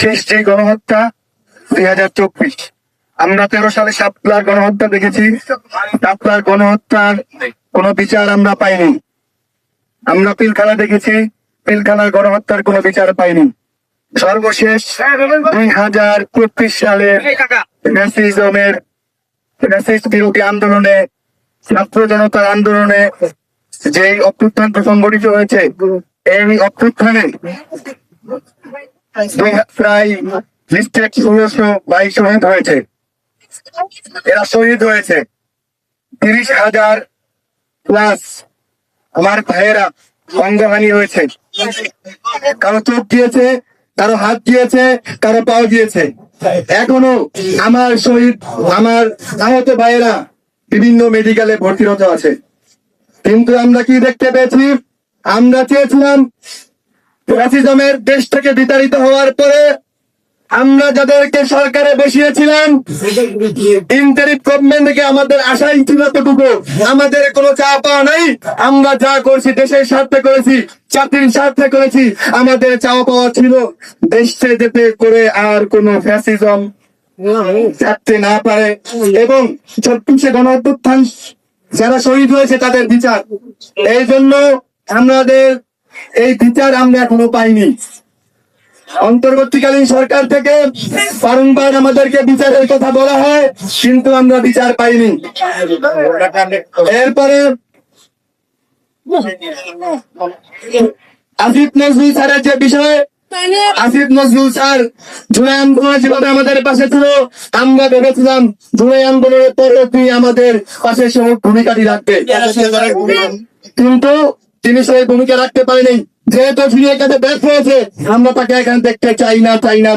শেষটি গণহত্যা দুই হাজার চব্বিশ। আমরা তেরো সালে সাপলার গণহত্যা দেখেছি। সাপলার গণহত্যার কোনো বিচার আমরা পাইনি। আমরা পিলখানা দেখেছি। পিলখানার গণহত্যার কোনো বিচার পাইনি। সর্বশেষ দুই হাজার পঁচিশ সালে ন্যাসিজমের ন্যাসিস্ট বিরোধী আন্দোলনে, ছাত্র জনতার আন্দোলনে যে অভ্যুত্থান সংগঠিত হয়েছে, এই অভ্যুত্থানে প্রায় লিস্টেড ষোলোশো বাইশ শহীদ হয়েছে। এরা শহীদ হয়েছে। তিরিশ হাজার প্লাস আমার ভাইয়েরা অঙ্গহানি হয়েছে। কারও চোখ গিয়েছে, কারও হাত দিয়েছে কারও পাও দিয়েছে এখনও আমার শহীদ, আমার আহত ভাইয়েরা বিভিন্ন মেডিকেলে ভর্তিরত আছে। কিন্তু আমরা কি দেখতে পেয়েছি? আমরা চেয়েছিলাম ফ্যাসিজমের দেশ থেকে বিতাড়িত হওয়ার পরে আমরা যাদেরকে সরকারে বসিয়েছিলাম ইন্টারিপ গভর্নমেন্ট আমাদের আশাই ছিল এতটুকু। আমাদের কোনো চা পাওয়া নাই। আমরা যা করছি, দেশের স্বার্থে করেছি চাকরির স্বার্থে করেছি, আমাদের চাওয়া পাওয়া ছিল। দেশে যেতে করে আর কোনো ফ্যাসিজম থাকতে না পারে। এবং চব্বিশে গণঅভ্যুত্থান, যারা শহীদ হয়েছে তাদের বিচার। এই জন্য আমাদের এই বিচার আমরা এখনও পাইনি। অন্তর্বর্তীকালীন সরকার থেকে বারংবার আমাদেরকে বিচারের কথা বলা হয় কিন্তু আমরা বিচার পাইনি। এরপরে আসিফ নজরুল স্যারের যে বিষয় আসিফ নজরুল স্যার জুলাই আন্দোলনে যেভাবে আমাদের পাশে ছিল আমরা ভেবেছিলাম জুলাই আন্দোলনের পরে আমাদের পাশে সহ ভূমিকাটি রাখবে। কিন্তু তিনি সেই ভূমিকা রাখতে পারেনি। যেহেতু তিনি এখানে ব্যর্থ হয়েছে, আমরা তাকে এখানে দেখতে চাই না চাই না।